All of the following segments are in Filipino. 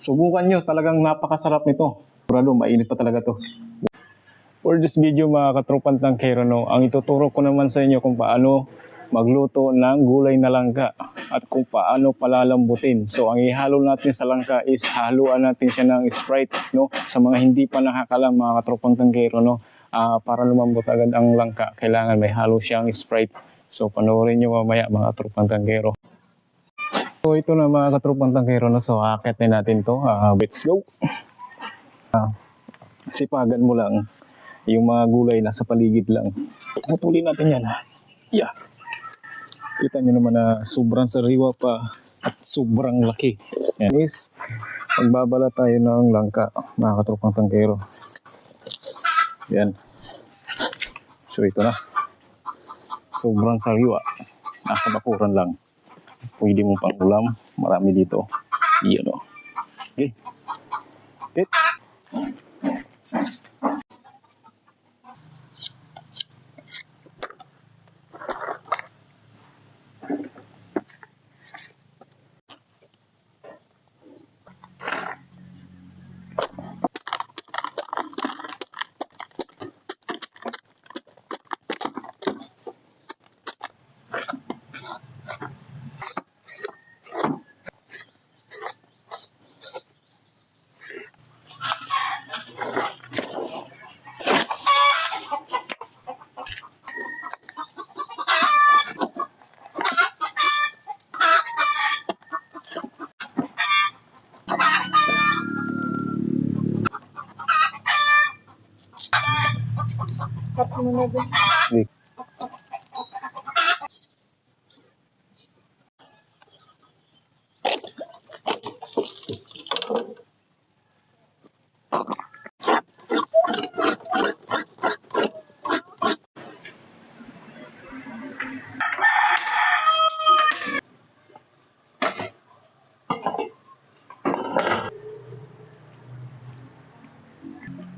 Subukan nyo, talagang napakasarap nito. Sigurado, mainit pa talaga to. For this video mga katropan tangkero, no, ang ituturo ko naman sa inyo kung paano magluto ng gulay na langka at kung paano palalambutin. So ang ihalo natin sa langka is haluan natin siya ng Sprite no sa mga hindi pa nakakalam mga katropang tangkero no ah, para lumambot agad ang langka kailangan may halo siyang Sprite. So panoorin niyo mamaya mga katropang tangkero. So ito na mga katropang tangkero no so akit na natin to. Ah, let's go. Ah, sipagan mo lang yung mga gulay nasa paligid lang. Putulin natin yan ha. Yeah. Kita nyo naman na sobrang sariwa pa at sobrang laki. Yan is, magbabala tayo ng langka, mga katropang tangkero. Yan. So ito na. Sobrang sariwa. Nasa bakuran lang. Pwede mo pang ulam. Marami dito. Iyan o. Okay. Okay. Cut mo na din. Sige.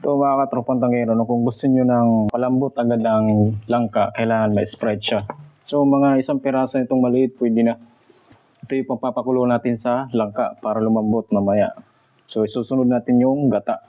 Ito mga katropang tangero, no, kung gusto nyo ng palambot agad ang langka, kailangan may Sprite siya. So mga isang piraso nitong maliit, pwede na. Ito yung papapakulo natin sa langka para lumambot mamaya. So isusunod natin yung gata.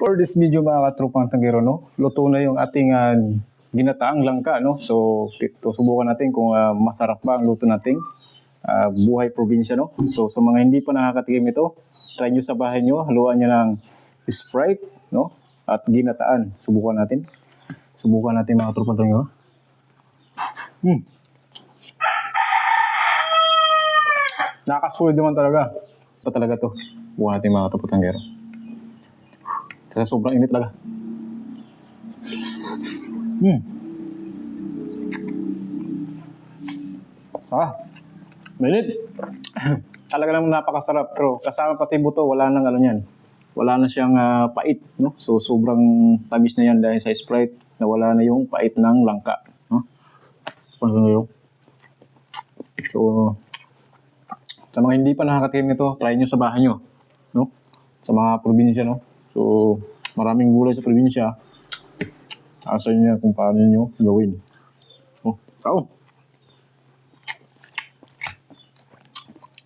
For this video mga katropang tanggero, no, luto na yung ating ah, ginataang langka. No? So, ito, subukan natin kung ah, masarap ba ang luto nating ah, buhay probinsya. No? So, sa mga hindi pa nakakatikim ito, try nyo sa bahay nyo, haluan nyo ng Sprite no? at ginataan. Subukan natin. Subukan natin mga katropang tanggero. Hmm. Nakakasulit naman talaga. Ito talaga to. Bukan natin mga katropang tanggero. Kasi sobrang init talaga. Hmm. Ah, mainit. Talaga naman napakasarap. Pero kasama pati buto, wala nang ano yan. Wala na siyang ah, pait. No? So sobrang tamis na yan dahil sa Sprite na wala na yung pait ng langka. No? Ano? So, sa mga hindi pa nakakatikim nito, try nyo sa bahay nyo. No? Sa mga probinsya, no? So, maraming gulay sa probinsya. Asa niya kung paano nyo gawin. Oh, tao.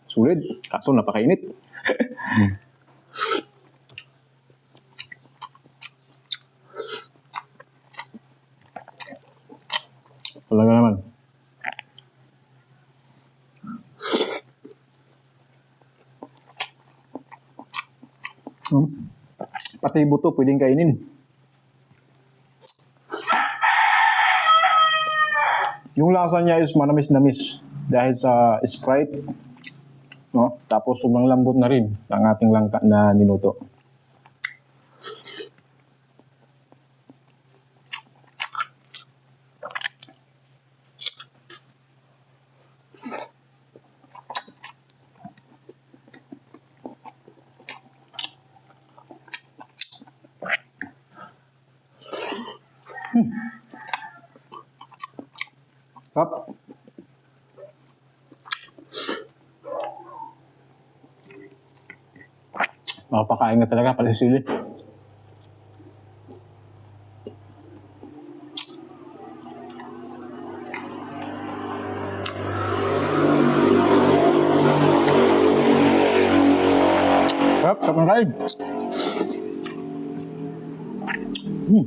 Sulit. Kaso napakainit. Talaga naman. Hmm. Pati buto pwedeng kainin. Yung lasa niya is manamis-namis dahil sa Sprite. No? Tapos sobrang lambot na rin ang ating langka na niluto. Kap. Mapakain nga talaga pala si Sili. Sarap, sarap ng. Hmm.